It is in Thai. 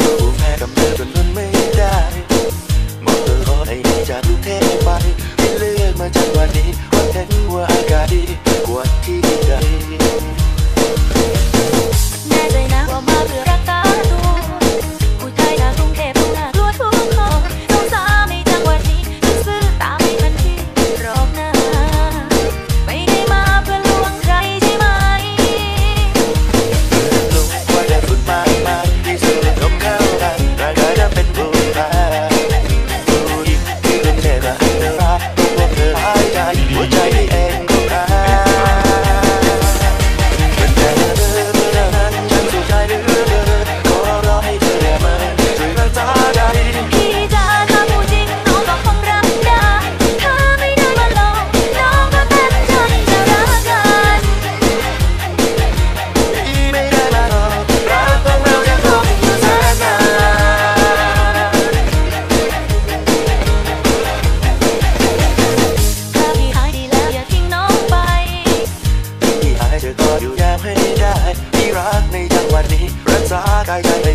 กูแม่กับเธอจนทนไม่ได้มอเตอร์รห้จากเทพไปเลือนมาจากวันนี้วันแค่ว่าอากาศกว่ อยากให้ได้ที่รักในจังหวะนี้รักษากายใจ